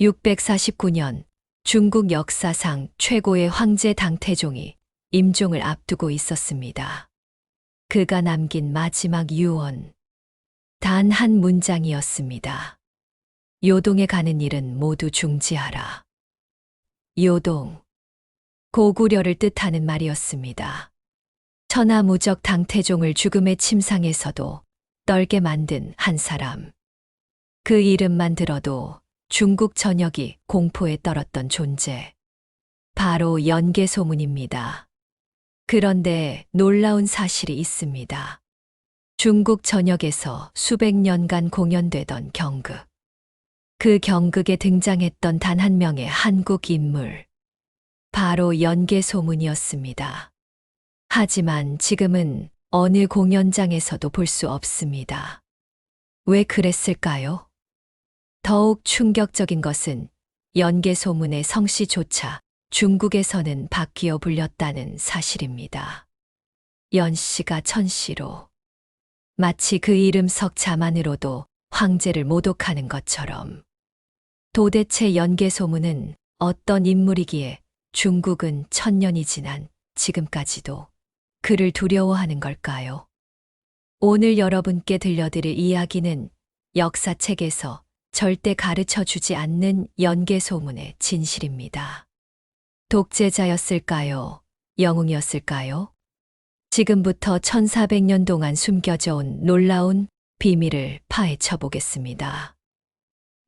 649년 중국 역사상 최고의 황제 당태종이 임종을 앞두고 있었습니다. 그가 남긴 마지막 유언. 단 한 문장이었습니다. 요동에 가는 일은 모두 중지하라. 요동. 고구려를 뜻하는 말이었습니다. 천하무적 당태종을 죽음의 침상에서도 떨게 만든 한 사람. 그 이름만 들어도 중국 전역이 공포에 떨었던 존재. 바로 연개소문입니다. 그런데 놀라운 사실이 있습니다. 중국 전역에서 수백 년간 공연되던 경극. 그 경극에 등장했던 단 한 명의 한국 인물. 바로 연개소문이었습니다. 하지만 지금은 어느 공연장에서도 볼 수 없습니다. 왜 그랬을까요? 더욱 충격적인 것은 연개소문의 성씨조차 중국에서는 바뀌어 불렸다는 사실입니다. 연씨가 천씨로 마치 그 이름 석 자만으로도 황제를 모독하는 것처럼 도대체 연개소문은 어떤 인물이기에 중국은 천년이 지난 지금까지도 그를 두려워하는 걸까요? 오늘 여러분께 들려드릴 이야기는 역사책에서 절대 가르쳐 주지 않는 연개소문의 진실입니다. 독재자였을까요? 영웅이었을까요? 지금부터 1400년 동안 숨겨져 온 놀라운 비밀을 파헤쳐 보겠습니다.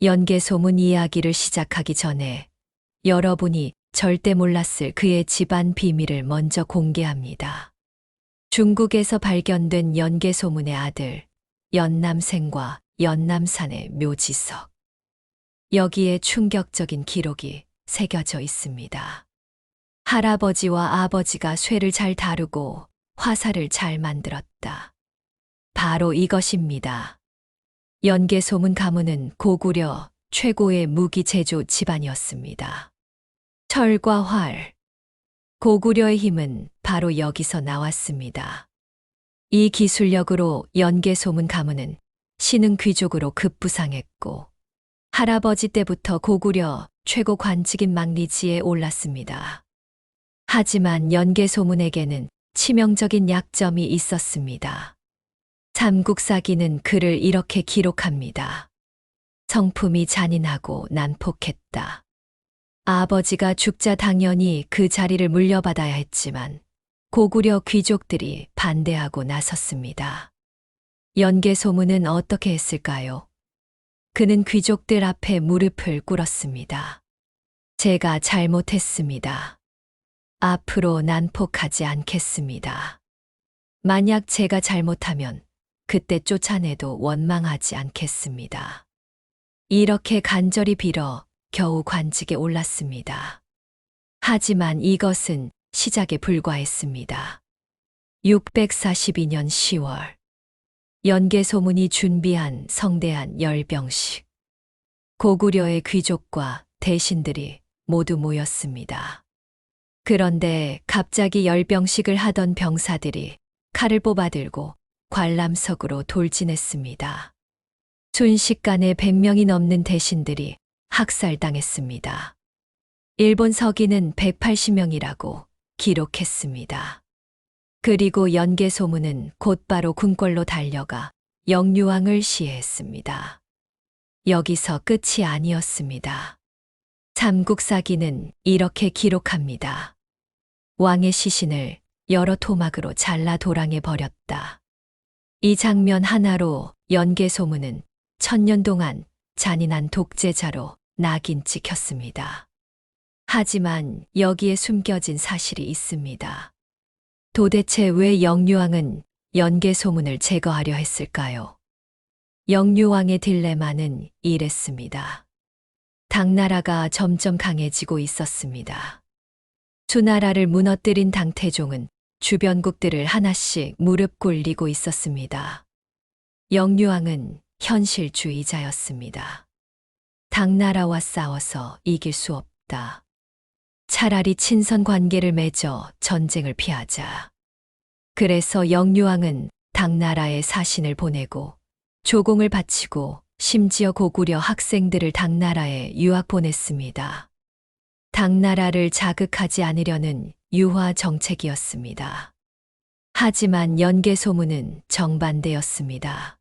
연개소문 이야기를 시작하기 전에 여러분이 절대 몰랐을 그의 집안 비밀을 먼저 공개합니다. 중국에서 발견된 연개소문의 아들, 연남생과 연남산의 묘지석. 여기에 충격적인 기록이 새겨져 있습니다. 할아버지와 아버지가 쇠를 잘 다루고 화살을 잘 만들었다. 바로 이것입니다. 연개소문 가문은 고구려 최고의 무기 제조 집안이었습니다. 철과 활. 고구려의 힘은 바로 여기서 나왔습니다. 이 기술력으로 연개소문 가문은 신흥 귀족으로 급부상했고 할아버지 때부터 고구려 최고 관직인 망리지에 올랐습니다. 하지만 연개소문에게는 치명적인 약점이 있었습니다. 삼국사기는 그를 이렇게 기록합니다. 성품이 잔인하고 난폭했다. 아버지가 죽자 당연히 그 자리를 물려받아야 했지만 고구려 귀족들이 반대하고 나섰습니다. 연개 소문은 어떻게 했을까요? 그는 귀족들 앞에 무릎을 꿇었습니다. 제가 잘못했습니다. 앞으로 난폭하지 않겠습니다. 만약 제가 잘못하면 그때 쫓아내도 원망하지 않겠습니다. 이렇게 간절히 빌어 겨우 관직에 올랐습니다. 하지만 이것은 시작에 불과했습니다. 642년 10월 연개소문이 준비한 성대한 열병식. 고구려의 귀족과 대신들이 모두 모였습니다. 그런데 갑자기 열병식을 하던 병사들이 칼을 뽑아들고 관람석으로 돌진했습니다. 순식간에 100명이 넘는 대신들이 학살당했습니다. 일본 서기는 180명이라고 기록했습니다. 그리고 연개소문은 곧바로 궁궐로 달려가 영유왕을 시해했습니다. 여기서 끝이 아니었습니다. 삼국사기는 이렇게 기록합니다. 왕의 시신을 여러 토막으로 잘라 도랑에 버렸다. 이 장면 하나로 연개소문은 천년 동안 잔인한 독재자로 낙인 찍혔습니다. 하지만 여기에 숨겨진 사실이 있습니다. 도대체 왜 영유왕은 연개소문을 제거하려 했을까요? 영유왕의 딜레마는 이랬습니다. 당나라가 점점 강해지고 있었습니다. 수나라를 무너뜨린 당태종은 주변국들을 하나씩 무릎 꿇리고 있었습니다. 영유왕은 현실주의자였습니다. 당나라와 싸워서 이길 수 없다. 차라리 친선 관계를 맺어 전쟁을 피하자. 그래서 영유왕은 당나라에 사신을 보내고 조공을 바치고 심지어 고구려 학생들을 당나라에 유학 보냈습니다. 당나라를 자극하지 않으려는 유화 정책이었습니다. 하지만 연개 소문은 정반대였습니다.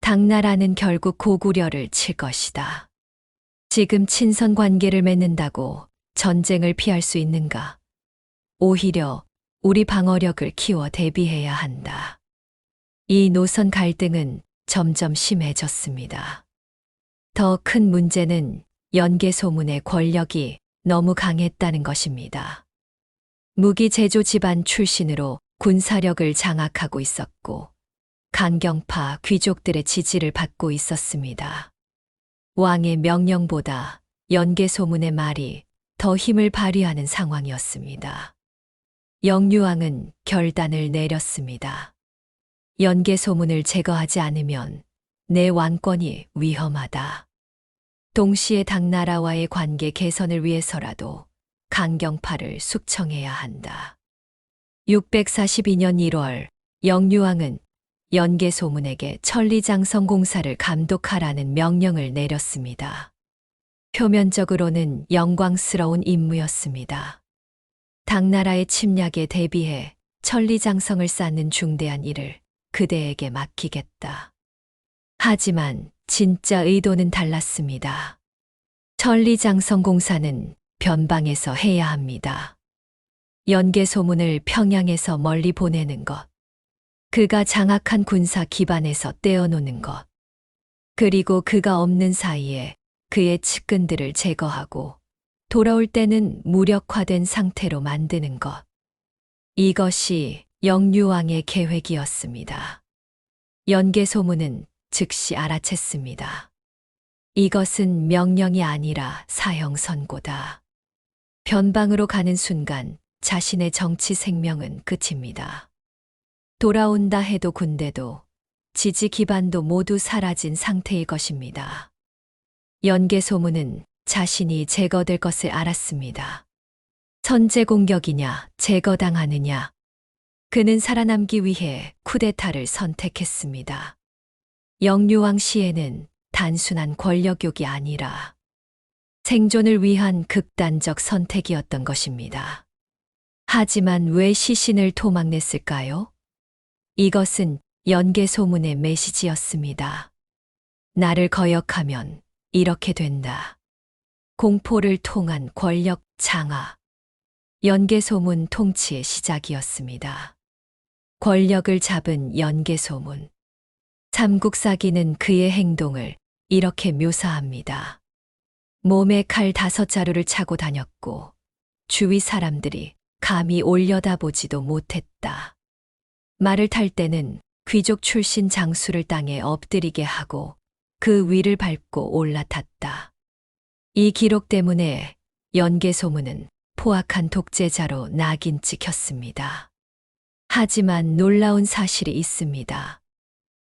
당나라는 결국 고구려를 칠 것이다. 지금 친선 관계를 맺는다고 전쟁을 피할 수 있는가? 오히려 우리 방어력을 키워 대비해야 한다. 이 노선 갈등은 점점 심해졌습니다. 더 큰 문제는 연개 소문의 권력이 너무 강했다는 것입니다. 무기 제조 집안 출신으로 군사력을 장악하고 있었고, 강경파 귀족들의 지지를 받고 있었습니다. 왕의 명령보다 연개 소문의 말이 더 힘을 발휘하는 상황이었습니다. 영유왕은 결단을 내렸습니다. 연개 소문을 제거하지 않으면 내 왕권이 위험하다. 동시에 당나라와의 관계 개선을 위해서라도 강경파를 숙청해야 한다. 642년 1월 영유왕은 연개 소문에게 천리장성 공사를 감독하라는 명령을 내렸습니다. 표면적으로는 영광스러운 임무였습니다. 당나라의 침략에 대비해 천리장성을 쌓는 중대한 일을 그대에게 맡기겠다. 하지만 진짜 의도는 달랐습니다. 천리장성 공사는 변방에서 해야 합니다. 연개 소문을 평양에서 멀리 보내는 것. 그가 장악한 군사 기반에서 떼어놓는 것. 그리고 그가 없는 사이에 그의 측근들을 제거하고 돌아올 때는 무력화된 상태로 만드는 것. 이것이 영유왕의 계획이었습니다. 연개 소문은 즉시 알아챘습니다. 이것은 명령이 아니라 사형 선고다. 변방으로 가는 순간 자신의 정치 생명은 끝입니다. 돌아온다 해도 군대도 지지 기반도 모두 사라진 상태일 것입니다. 연개 소문은 자신이 제거될 것을 알았습니다. 선제 공격이냐, 제거당하느냐. 그는 살아남기 위해 쿠데타를 선택했습니다. 영유왕 시에는 단순한 권력욕이 아니라 생존을 위한 극단적 선택이었던 것입니다. 하지만 왜 시신을 토막냈을까요? 이것은 연개 소문의 메시지였습니다. 나를 거역하면 이렇게 된다. 공포를 통한 권력 장화. 연개 소문 통치의 시작이었습니다. 권력을 잡은 연개 소문. 삼국사기는 그의 행동을 이렇게 묘사합니다. 몸에 칼 다섯 자루를 차고 다녔고, 주위 사람들이 감히 올려다보지도 못했다. 말을 탈 때는 귀족 출신 장수를 땅에 엎드리게 하고 그 위를 밟고 올라탔다. 이 기록 때문에 연개 소문은 포악한 독재자로 낙인 찍혔습니다. 하지만 놀라운 사실이 있습니다.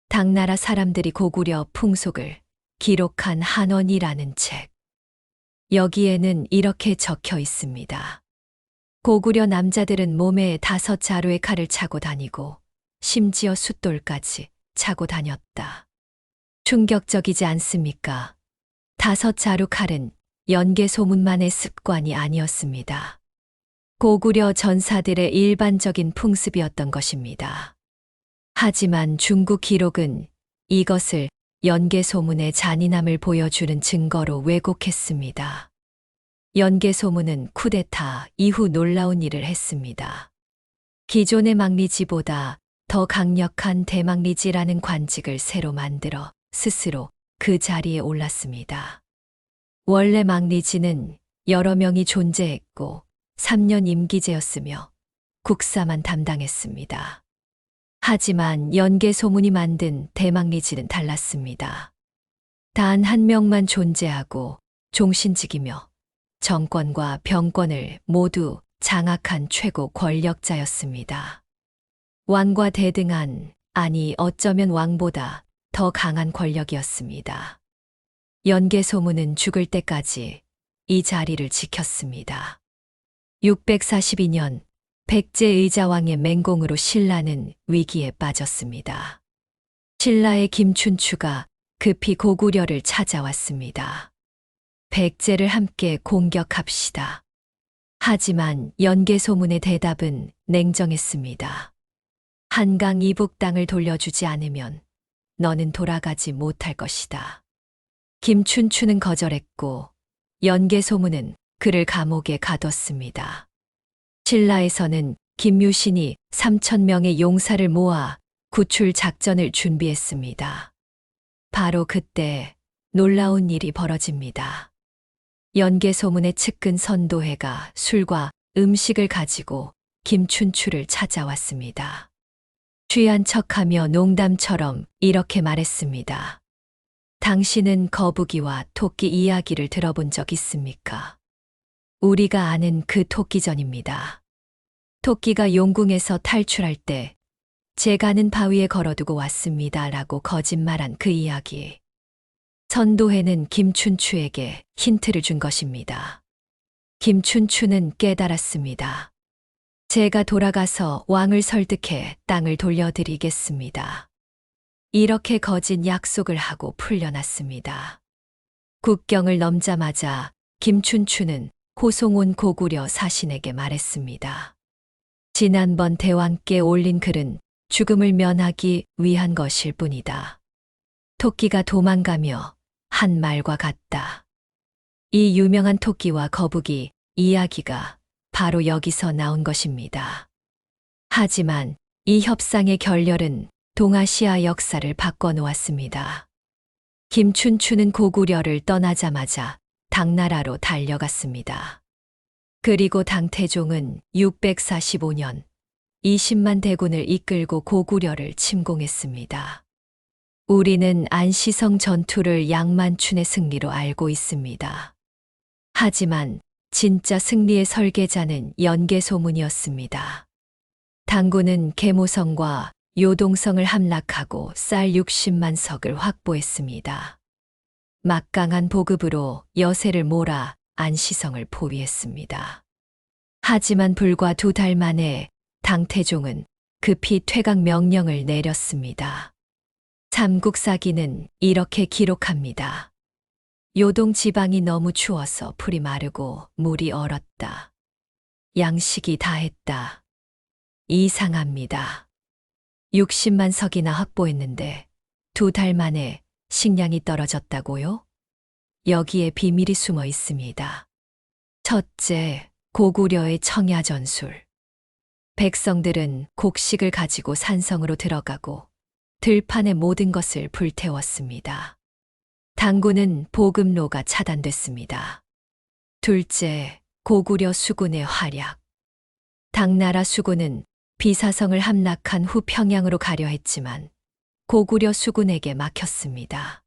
당나라 사람들이 고구려 풍속을 기록한 한원이라는 책. 여기에는 이렇게 적혀 있습니다. 고구려 남자들은 몸에 다섯 자루의 칼을 차고 다니고 심지어 숫돌까지 차고 다녔다. 충격적이지 않습니까? 다섯 자루 칼은 연개 소문만의 습관이 아니었습니다. 고구려 전사들의 일반적인 풍습이었던 것입니다. 하지만 중국 기록은 이것을 연개 소문의 잔인함을 보여주는 증거로 왜곡했습니다. 연개 소문은 쿠데타 이후 놀라운 일을 했습니다. 기존의 망리지보다 더 강력한 대망리지라는 관직을 새로 만들어 스스로 그 자리에 올랐습니다. 원래 망리지는 여러 명이 존재했고 3년 임기제였으며 국사만 담당했습니다. 하지만 연개 소문이 만든 대망리지는 달랐습니다. 단 한 명만 존재하고 종신직이며 정권과 병권을 모두 장악한 최고 권력자였습니다. 왕과 대등한, 아니 어쩌면 왕보다 더 강한 권력이었습니다. 연개 소문은 죽을 때까지 이 자리를 지켰습니다. 642년 백제 의자왕의 맹공으로 신라는 위기에 빠졌습니다. 신라의 김춘추가 급히 고구려를 찾아왔습니다. 백제를 함께 공격합시다. 하지만 연개 소문의 대답은 냉정했습니다. 한강 이북 땅을 돌려주지 않으면 너는 돌아가지 못할 것이다. 김춘추는 거절했고 연개 소문은 그를 감옥에 가뒀습니다. 신라에서는 김유신이 3천 명의 용사를 모아 구출 작전을 준비했습니다. 바로 그때 놀라운 일이 벌어집니다. 연개 소문의 측근 선도회가 술과 음식을 가지고 김춘추를 찾아왔습니다. 취한 척하며 농담처럼 이렇게 말했습니다. 당신은 거북이와 토끼 이야기를 들어본 적 있습니까? 우리가 아는 그 토끼전입니다. 토끼가 용궁에서 탈출할 때 제가 아는 바위에 걸어두고 왔습니다. 라고 거짓말한 그 이야기. 선도회는 김춘추에게 힌트를 준 것입니다. 김춘추는 깨달았습니다. 제가 돌아가서 왕을 설득해 땅을 돌려드리겠습니다. 이렇게 거짓 약속을 하고 풀려났습니다. 국경을 넘자마자 김춘추는 호송온 고구려 사신에게 말했습니다. 지난번 대왕께 올린 글은 죽음을 면하기 위한 것일 뿐이다. 토끼가 도망가며 한 말과 같다. 이 유명한 토끼와 거북이 이야기가 바로 여기서 나온 것입니다. 하지만 이 협상의 결렬은 동아시아 역사를 바꿔놓았습니다. 김춘추는 고구려를 떠나자마자 당나라로 달려갔습니다. 그리고 당태종은 645년 20만 대군을 이끌고 고구려를 침공했습니다. 우리는 안시성 전투를 양만춘의 승리로 알고 있습니다. 하지만 진짜 승리의 설계자는 연개소문이었습니다. 당군은 계모성과 요동성을 함락하고 쌀 60만 석을 확보했습니다. 막강한 보급으로 여세를 몰아 안시성을 포위했습니다. 하지만 불과 두 달 만에 당태종은 급히 퇴각 명령을 내렸습니다. 삼국사기는 이렇게 기록합니다. 요동 지방이 너무 추워서 풀이 마르고 물이 얼었다. 양식이 다했다. 이상합니다. 60만 석이나 확보했는데 두 달 만에 식량이 떨어졌다고요? 여기에 비밀이 숨어 있습니다. 첫째, 고구려의 청야 전술. 백성들은 곡식을 가지고 산성으로 들어가고 들판의 모든 것을 불태웠습니다. 당군은 보급로가 차단됐습니다. 둘째, 고구려 수군의 활약. 당나라 수군은 비사성을 함락한 후 평양으로 가려 했지만 고구려 수군에게 막혔습니다.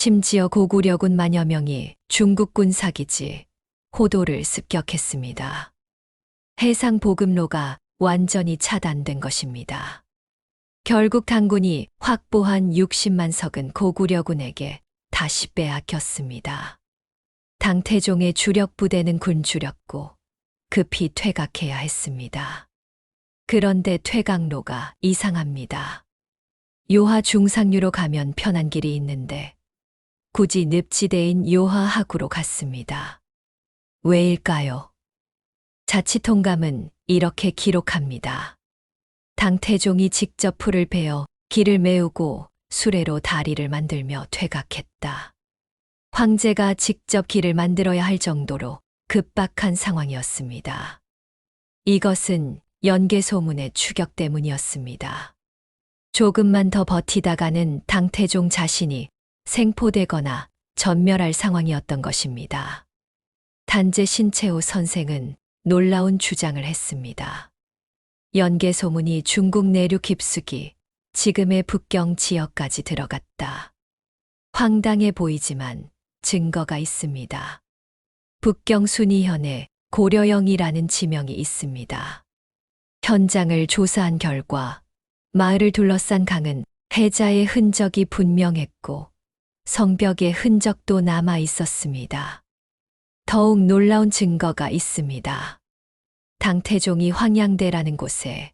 심지어 고구려군 만여 명이 중국군 사기지 호도를 습격했습니다. 해상 보급로가 완전히 차단된 것입니다. 결국 당군이 확보한 60만 석은 고구려군에게 다시 빼앗겼습니다. 당태종의 주력 부대는 굶주렸고 급히 퇴각해야 했습니다. 그런데 퇴각로가 이상합니다. 요하 중상류로 가면 편한 길이 있는데 굳이 늪지대인 요하 하구로 갔습니다. 왜일까요? 자치통감은 이렇게 기록합니다. 당태종이 직접 풀을 베어 길을 메우고 수레로 다리를 만들며 퇴각했다. 황제가 직접 길을 만들어야 할 정도로 급박한 상황이었습니다. 이것은 연개소문의 추격 때문이었습니다. 조금만 더 버티다가는 당태종 자신이 생포되거나 전멸할 상황이었던 것입니다. 단재 신채호 선생은 놀라운 주장을 했습니다. 연개 소문이 중국 내륙 깊숙이 지금의 북경 지역까지 들어갔다. 황당해 보이지만 증거가 있습니다. 북경 순이현에 고려영이라는 지명이 있습니다. 현장을 조사한 결과 마을을 둘러싼 강은 해자의 흔적이 분명했고 성벽의 흔적도 남아 있었습니다. 더욱 놀라운 증거가 있습니다. 당태종이 황양대라는 곳에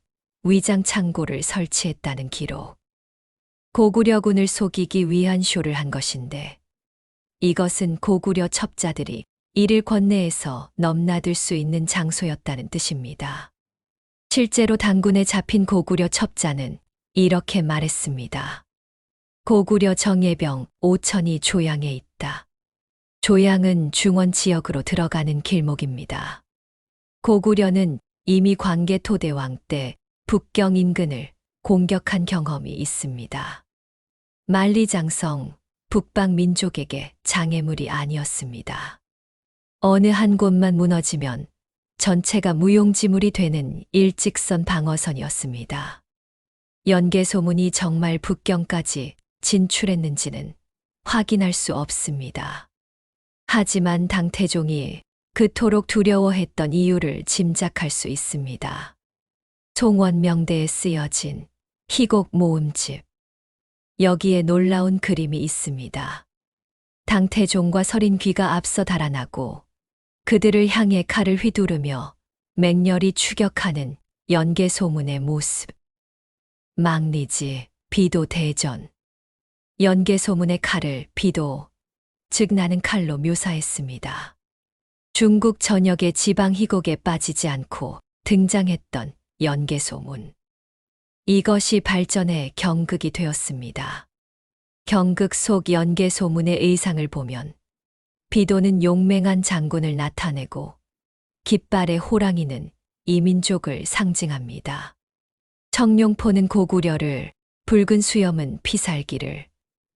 위장 창고를 설치했다는 기록. 고구려군을 속이기 위한 쇼를 한 것인데 이것은 고구려 첩자들이 이를 권내에서 넘나들 수 있는 장소였다는 뜻입니다. 실제로 당군에 잡힌 고구려 첩자는 이렇게 말했습니다. 고구려 정예병 5천이 조양에 있다. 조양은 중원 지역으로 들어가는 길목입니다. 고구려는 이미 광개 토대왕 때 북경 인근을 공격한 경험이 있습니다. 만리장성, 북방 민족에게 장애물이 아니었습니다. 어느 한 곳만 무너지면 전체가 무용지물이 되는 일직선 방어선이었습니다. 연개 소문이 정말 북경까지 진출했는지는 확인할 수 없습니다. 하지만 당태종이 그토록 두려워했던 이유를 짐작할 수 있습니다. 송원명대에 쓰여진 희곡 모음집. 여기에 놀라운 그림이 있습니다. 당태종과 서린귀가 앞서 달아나고 그들을 향해 칼을 휘두르며 맹렬히 추격하는 연개 소문의 모습. 망리지, 비도 대전. 연개 소문의 칼을 비도, 즉 나는 칼로 묘사했습니다. 중국 전역의 지방 희곡에 빠지지 않고 등장했던 연개 소문. 이것이 발전의 경극이 되었습니다. 경극 속 연개 소문의 의상을 보면 비도는 용맹한 장군을 나타내고 깃발의 호랑이는 이민족을 상징합니다. 청룡포는 고구려를, 붉은 수염은 피살기를,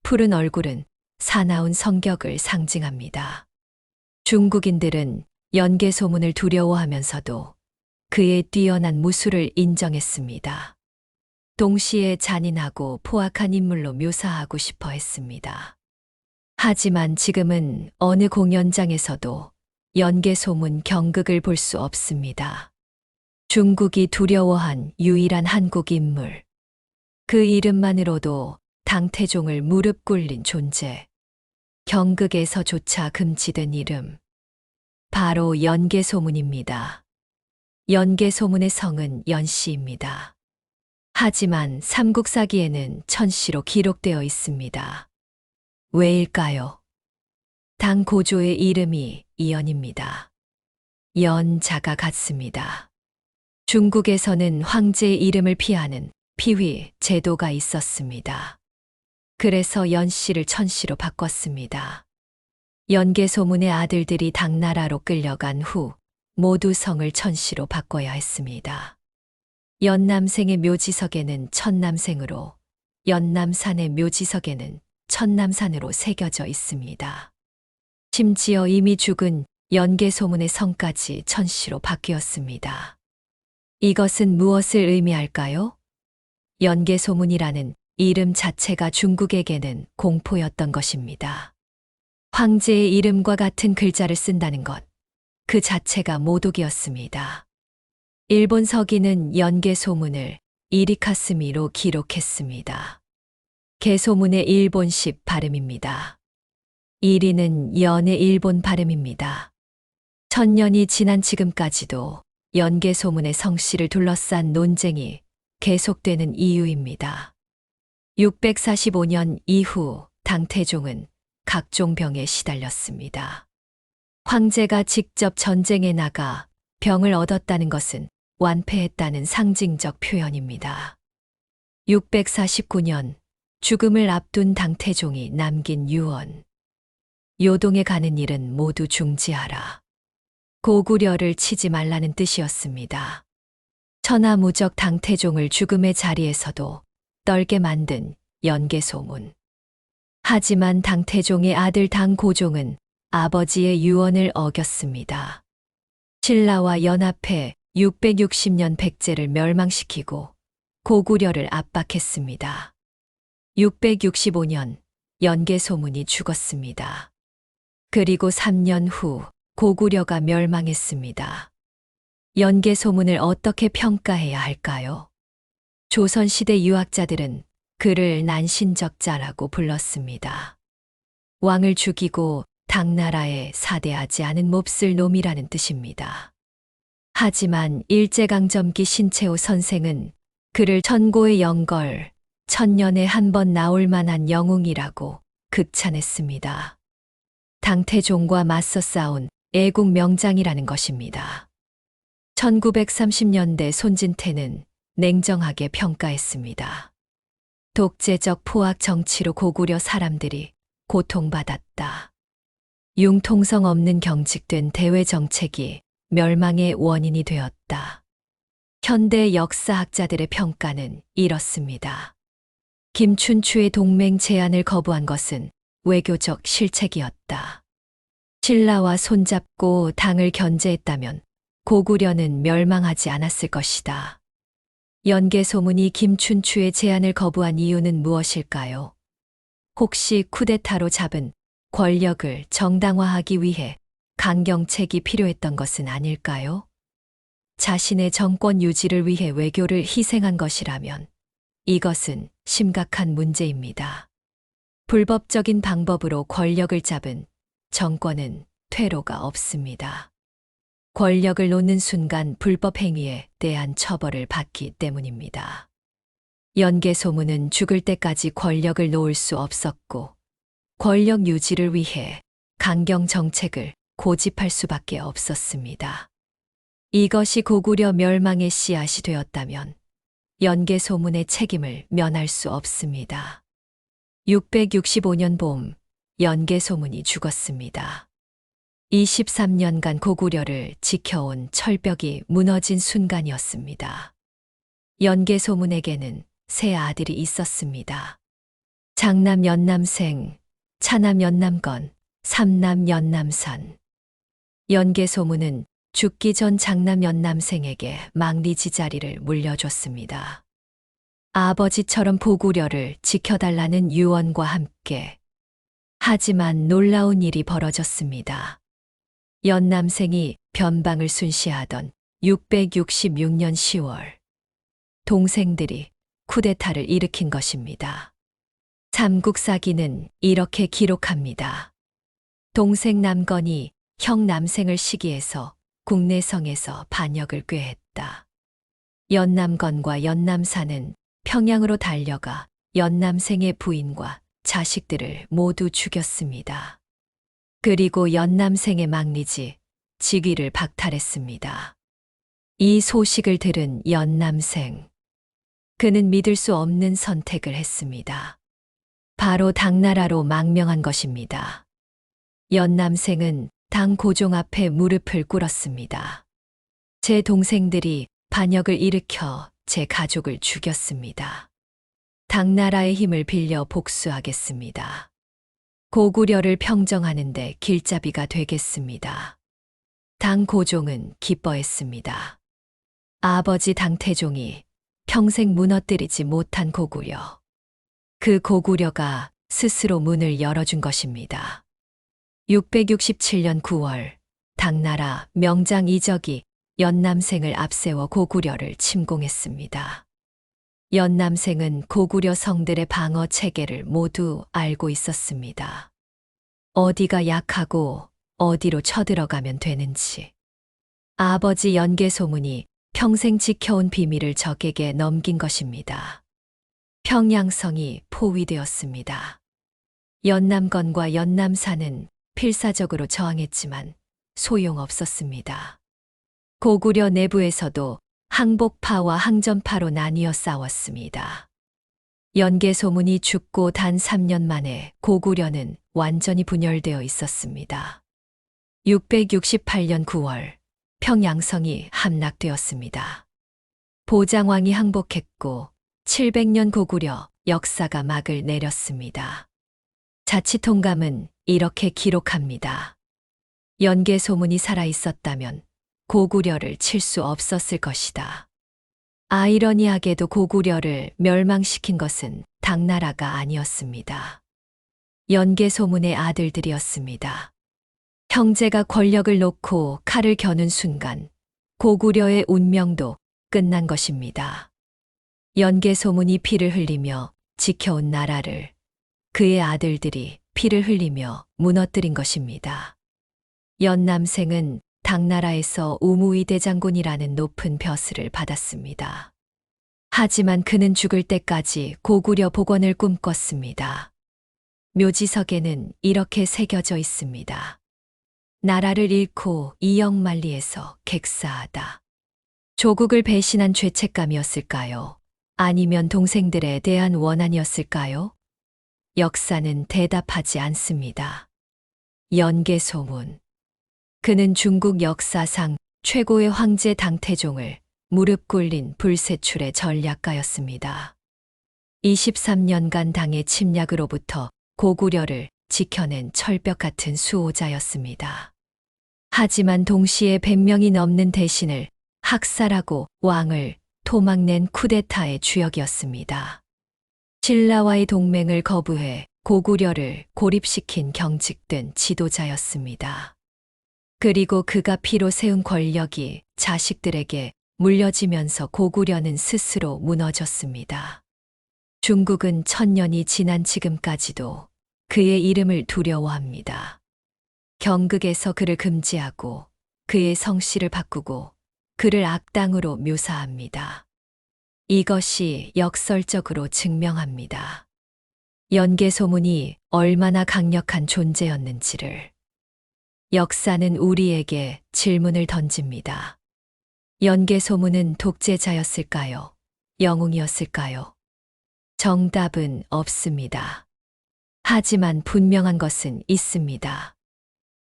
푸른 얼굴은 사나운 성격을 상징합니다. 중국인들은 연개 소문을 두려워하면서도 그의 뛰어난 무술을 인정했습니다. 동시에 잔인하고 포악한 인물로 묘사하고 싶어 했습니다. 하지만 지금은 어느 공연장에서도 연개 소문 경극을 볼 수 없습니다. 중국이 두려워한 유일한 한국 인물. 그 이름만으로도 당태종을 무릎 꿇린 존재. 경극에서조차 금지된 이름. 바로 연개 소문입니다. 연개 소문의 성은 연씨입니다. 하지만 삼국사기에는 천씨로 기록되어 있습니다. 왜일까요? 당 고조의 이름이 이연입니다. 연자가 같습니다. 중국에서는 황제의 이름을 피하는 피휘 제도가 있었습니다. 그래서 연씨를 천씨로 바꿨습니다. 연개 소문의 아들들이 당나라로 끌려간 후 모두 성을 천씨로 바꿔야 했습니다. 연남생의 묘지석에는 천남생으로, 연남산의 묘지석에는 천남산으로 새겨져 있습니다. 심지어 이미 죽은 연개 소문의 성까지 천씨로 바뀌었습니다. 이것은 무엇을 의미할까요? 연개 소문이라는 이름 자체가 중국에게는 공포였던 것입니다. 황제의 이름과 같은 글자를 쓴다는 것, 그 자체가 모독이었습니다. 일본 서기는 연개 소문을 이리카스미로 기록했습니다. 개소문의 일본식 발음입니다. 이리는 연의 일본 발음입니다. 천년이 지난 지금까지도 연개 소문의 성씨를 둘러싼 논쟁이 계속되는 이유입니다. 645년 이후 당태종은 각종 병에 시달렸습니다. 황제가 직접 전쟁에 나가 병을 얻었다는 것은 완패했다는 상징적 표현입니다. 649년 죽음을 앞둔 당태종이 남긴 유언. 요동에 가는 일은 모두 중지하라. 고구려를 치지 말라는 뜻이었습니다. 천하무적 당태종을 죽음의 자리에서도 떨게 만든 연개 소문. 하지만 당태종의 아들 당고종은 아버지의 유언을 어겼습니다. 신라와 연합해 660년 백제를 멸망시키고 고구려를 압박했습니다. 665년 연개 소문이 죽었습니다. 그리고 3년 후 고구려가 멸망했습니다. 연개 소문을 어떻게 평가해야 할까요? 조선시대 유학자들은 그를 난신적자라고 불렀습니다. 왕을 죽이고 당나라에 사대하지 않은 몹쓸 놈이라는 뜻입니다. 하지만 일제강점기 신채호 선생은 그를 천고의 영걸, 천년에 한 번 나올 만한 영웅이라고 극찬했습니다. 당태종과 맞서 싸운 애국 명장이라는 것입니다. 1930년대 손진태는 냉정하게 평가했습니다. 독재적 포악 정치로 고구려 사람들이 고통받았다. 융통성 없는 경직된 대외 정책이 멸망의 원인이 되었다. 현대 역사학자들의 평가는 이렇습니다. 김춘추의 동맹 제안을 거부한 것은 외교적 실책이었다. 신라와 손잡고 당을 견제했다면 고구려는 멸망하지 않았을 것이다. 연개 소문이 김춘추의 제안을 거부한 이유는 무엇일까요? 혹시 쿠데타로 잡은 권력을 정당화하기 위해 강경책이 필요했던 것은 아닐까요? 자신의 정권 유지를 위해 외교를 희생한 것이라면 이것은 심각한 문제입니다. 불법적인 방법으로 권력을 잡은 정권은 퇴로가 없습니다. 권력을 놓는 순간 불법 행위에 대한 처벌을 받기 때문입니다. 연개 소문은 죽을 때까지 권력을 놓을 수 없었고 권력 유지를 위해 강경 정책을 고집할 수밖에 없었습니다. 이것이 고구려 멸망의 씨앗이 되었다면 연개 소문의 책임을 면할 수 없습니다. 665년 봄 연개 소문이 죽었습니다. 23년간 고구려를 지켜온 철벽이 무너진 순간이었습니다. 연개 소문에게는 세 아들이 있었습니다. 장남 연남생, 차남 연남건, 삼남 연남선. 연개 소문은 죽기 전 장남 연남생에게 망리지 자리를 물려줬습니다. 아버지처럼 고구려를 지켜달라는 유언과 함께 하지만 놀라운 일이 벌어졌습니다. 연남생이 변방을 순시하던 666년 10월 동생들이 쿠데타를 일으킨 것입니다. 삼국사기는 이렇게 기록합니다. 동생 남건이 형 남생을 시기해서 국내성에서 반역을 꾀했다. 연남건과 연남사는 평양으로 달려가 연남생의 부인과 자식들을 모두 죽였습니다. 그리고 연남생의 막리지 직위를 박탈했습니다. 이 소식을 들은 연남생. 그는 믿을 수 없는 선택을 했습니다. 바로 당나라로 망명한 것입니다. 연남생은 당 고종 앞에 무릎을 꿇었습니다. 제 동생들이 반역을 일으켜 제 가족을 죽였습니다. 당나라의 힘을 빌려 복수하겠습니다. 고구려를 평정하는데 길잡이가 되겠습니다. 당 고종은 기뻐했습니다. 아버지 당태종이 평생 무너뜨리지 못한 고구려. 그 고구려가 스스로 문을 열어준 것입니다. 667년 9월 당나라 명장 이적이 연남생을 앞세워 고구려를 침공했습니다. 연남생은 고구려 성들의 방어 체계를 모두 알고 있었습니다. 어디가 약하고 어디로 쳐들어가면 되는지. 아버지 연계 소문이 평생 지켜온 비밀을 적에게 넘긴 것입니다. 평양성이 포위되었습니다. 연남건과 연남사는 필사적으로 저항했지만 소용없었습니다. 고구려 내부에서도 항복파와 항전파로 나뉘어 싸웠습니다. 연개 소문이 죽고 단 3년 만에 고구려는 완전히 분열되어 있었습니다. 668년 9월 평양성이 함락되었습니다. 보장왕이 항복했고 700년 고구려 역사가 막을 내렸습니다. 자치통감은 이렇게 기록합니다. 연개 소문이 살아 있었다면 고구려를 칠 수 없었을 것이다. 아이러니하게도 고구려를 멸망시킨 것은 당나라가 아니었습니다. 연개 소문의 아들들이었습니다. 형제가 권력을 놓고 칼을 겨눈 순간 고구려의 운명도 끝난 것입니다. 연개 소문이 피를 흘리며 지켜온 나라를 그의 아들들이 피를 흘리며 무너뜨린 것입니다. 연남생은 당나라에서 우무이 대장군이라는 높은 벼슬을 받았습니다. 하지만 그는 죽을 때까지 고구려 복원을 꿈꿨습니다. 묘지석에는 이렇게 새겨져 있습니다. 나라를 잃고 이영만리에서 객사하다. 조국을 배신한 죄책감이었을까요? 아니면 동생들에 대한 원한이었을까요? 역사는 대답하지 않습니다. 연개소문. 그는 중국 역사상 최고의 황제 당태종을 무릎 꿇린 불세출의 전략가였습니다. 23년간 당의 침략으로부터 고구려를 지켜낸 철벽 같은 수호자였습니다. 하지만 동시에 100명이 넘는 대신을 학살하고 왕을 토막낸 쿠데타의 주역이었습니다. 신라와의 동맹을 거부해 고구려를 고립시킨 경직된 지도자였습니다. 그리고 그가 피로 세운 권력이 자식들에게 물려지면서 고구려는 스스로 무너졌습니다. 중국은 천년이 지난 지금까지도 그의 이름을 두려워합니다. 경극에서 그를 금지하고 그의 성씨를 바꾸고 그를 악당으로 묘사합니다. 이것이 역설적으로 증명합니다. 연개소문이 얼마나 강력한 존재였는지를. 역사는 우리에게 질문을 던집니다. 연개소문은 독재자였을까요? 영웅이었을까요? 정답은 없습니다. 하지만 분명한 것은 있습니다.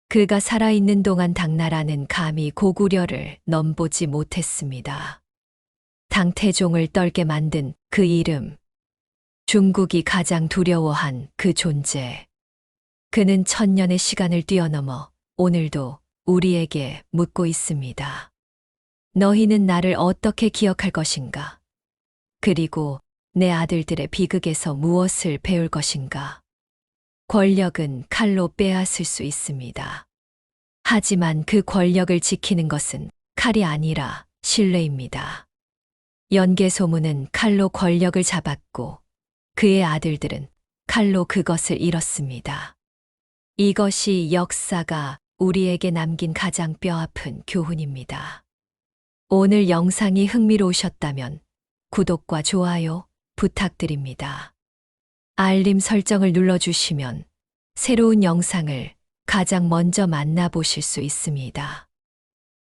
그가 살아있는 동안 당나라는 감히 고구려를 넘보지 못했습니다. 당태종을 떨게 만든 그 이름. 중국이 가장 두려워한 그 존재. 그는 천년의 시간을 뛰어넘어 오늘도 우리에게 묻고 있습니다. 너희는 나를 어떻게 기억할 것인가? 그리고 내 아들들의 비극에서 무엇을 배울 것인가? 권력은 칼로 빼앗을 수 있습니다. 하지만 그 권력을 지키는 것은 칼이 아니라 신뢰입니다. 연개소문은 칼로 권력을 잡았고 그의 아들들은 칼로 그것을 잃었습니다. 이것이 역사가 우리에게 남긴 가장 뼈아픈 교훈입니다. 오늘 영상이 흥미로우셨다면 구독과 좋아요 부탁드립니다. 알림 설정을 눌러주시면 새로운 영상을 가장 먼저 만나보실 수 있습니다.